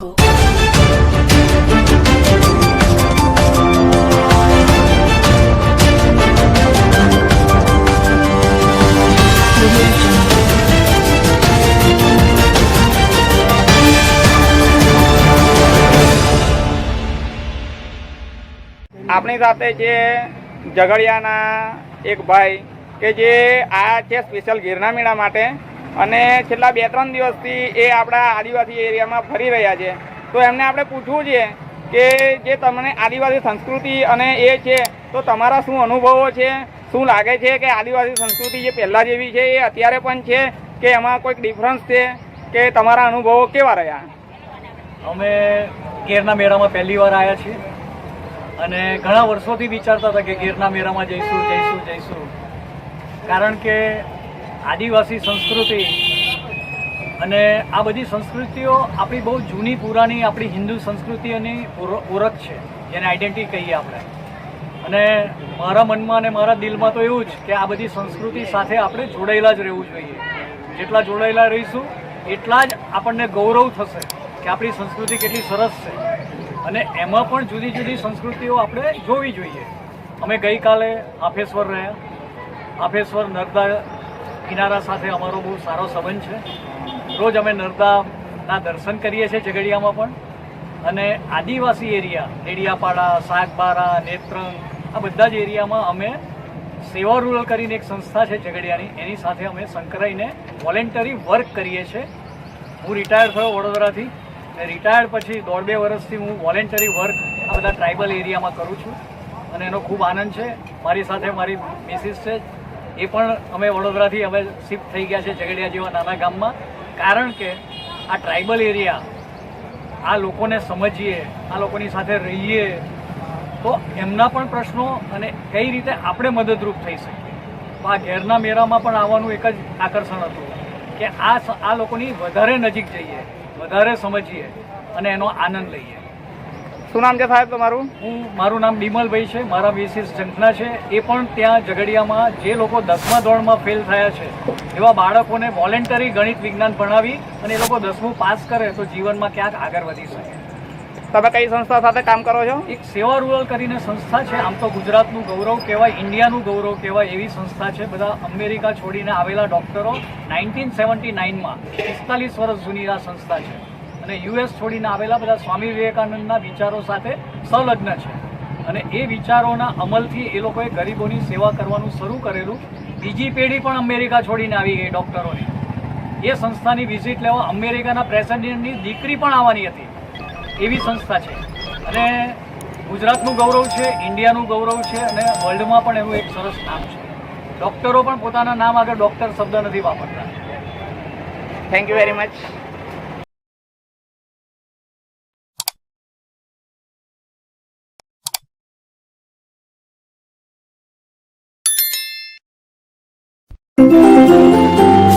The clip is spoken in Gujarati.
આપણી સાથે છે ઝઘડિયાના એક ભાઈ કે જે આ છે સ્પેશિયલ ગીરના મેળા માટે. અને છેલ્લા બે ત્રણ દિવસથી એ આપણા આદિવાસી એરિયામાં ફરી રહ્યા છે. તો એમને આપણે પૂછવું છે કે જે તમને આદિવાસી સંસ્કૃતિ અને એ છે, તો તમારા શું અનુભવો છે? શું લાગે છે કે આદિવાસી સંસ્કૃતિ જે પહેલાં જેવી છે, એ અત્યારે પણ છે કે એમાં કોઈક ડિફરન્સ છે? કે તમારા અનુભવો કેવા રહ્યા? અમે ગેરના મેળામાં પહેલી વાર આવ્યા છીએ અને ઘણા વર્ષોથી વિચારતા હતા કે ગેરના મેળામાં જઈશું જઈશું જઈશું. કારણ કે આદિવાસી સંસ્કૃતિ અને આ બધી સંસ્કૃતિઓ આપણી બહુ જૂની પુરાણી આપણી હિન્દુ સંસ્કૃતિઓની ઓર- ઓળખ છે, જેને આઈડેન્ટિટી કહીએ આપણે. અને મારા મનમાં અને મારા દિલમાં તો એવું જ કે આ બધી સંસ્કૃતિ સાથે આપણે જોડાયેલા જ રહેવું જોઈએ. જેટલા જોડાયેલા રહીશું, એટલા જ આપણને ગૌરવ થશે કે આપણી સંસ્કૃતિ કેટલી સરસ છે. અને એમાં પણ જુદી જુદી સંસ્કૃતિઓ આપણે જોવી જોઈએ. અમે ગઈકાલે આફેશ્વર રહ્યા. આફેશ્વર નર્મદા કિનારા સાથે અમારો બહુ સારો સંબંધ છે. રોજ અમે નર્મદાના દર્શન કરીએ છીએ ઝઘડિયામાં પણ. અને આદિવાસી એરિયા, ડેડિયાપાડા શાકબારા નેત્રંગ, આ બધા જ એરિયામાં અમે સેવા રૂરલ કરીને એક સંસ્થા છે ઝઘડિયાની. એની સાથે અમે સંકળાઈને વોલેન્ટરી વર્ક કરીએ છીએ. હું રિટાયર થયો વડોદરાથી. અને રિટાયર્ડ પછી દોઢ બે વર્ષથી હું વોલેન્ટરી વર્ક આ બધા ટ્રાઇબલ એરિયામાં કરું છું. અને એનો ખૂબ આનંદ છે. મારી સાથે મારી મિસિસ છે એ પણ અમે વડોદરાથી અમે શિફ્ટ થઈ ગયા છે ઝઘડિયા જેવા નાના ગામમાં. કારણ કે આ ટ્રાઇબલ એરિયા, આ લોકોને સમજીએ, આ લોકોની સાથે રહીએ, તો એમના પણ પ્રશ્નો અને કઈ રીતે આપણે મદદરૂપ થઈ શકીએ. તો આ ઘેરના મેળામાં પણ આવવાનું એક જ આકર્ષણ હતું કે આ આ લોકોની વધારે નજીક જઈએ, વધારે સમજીએ અને એનો આનંદ લઈએ. શું નામ છે સાહેબ તમારું? હું મારું નામ બિમલભાઈ છે મારા મિસિસ ઝંખના છે. એ પણ ત્યાં ઝઘડિયામાં જે લોકો દસમા ધોરણમાં ફેલ થયા છે એવા બાળકોને વોલેન્ટરી ગણિત વિજ્ઞાન ભણાવી અને એ લોકો દસમું પાસ કરે તો જીવનમાં ક્યાંક આગળ વધી શકે. તમે કઈ સંસ્થા સાથે કામ કરો છો? એક સેવા રૂરલ કરીને સંસ્થા છે આમ તો ગુજરાતનું ગૌરવ કહેવાય ઇન્ડિયાનું ગૌરવ કહેવાય એવી સંસ્થા છે. બધા અમેરિકા છોડીને આવેલા ડોક્ટરો નાઇન્ટીન સેવન્ટી નાઇનમાં પિસ્તાલીસ વર્ષ જૂની આ સંસ્થા છે. અને યુએસ છોડીને આવેલા બધા સ્વામી વિવેકાનંદના વિચારો સાથે સંલગ્ન છે. અને એ વિચારોના અમલથી એ લોકોએ ગરીબોની સેવા કરવાનું શરૂ કરેલું. બીજી પેઢી પણ અમેરિકા છોડીને આવી ગઈ ડૉક્ટરોની. એ સંસ્થાની વિઝિટ લેવા અમેરિકાના પ્રેસિડેન્ટની દીકરી પણ આવવાની હતી. એવી સંસ્થા છે. અને ગુજરાતનું ગૌરવ છે, ઇન્ડિયાનું ગૌરવ છે અને વર્લ્ડમાં પણ એનું એક સરસ નામ છે. ડૉક્ટરો પણ પોતાના નામ આગળ ડૉક્ટર શબ્દ નથી વાપરતા. Thank you very much Müzik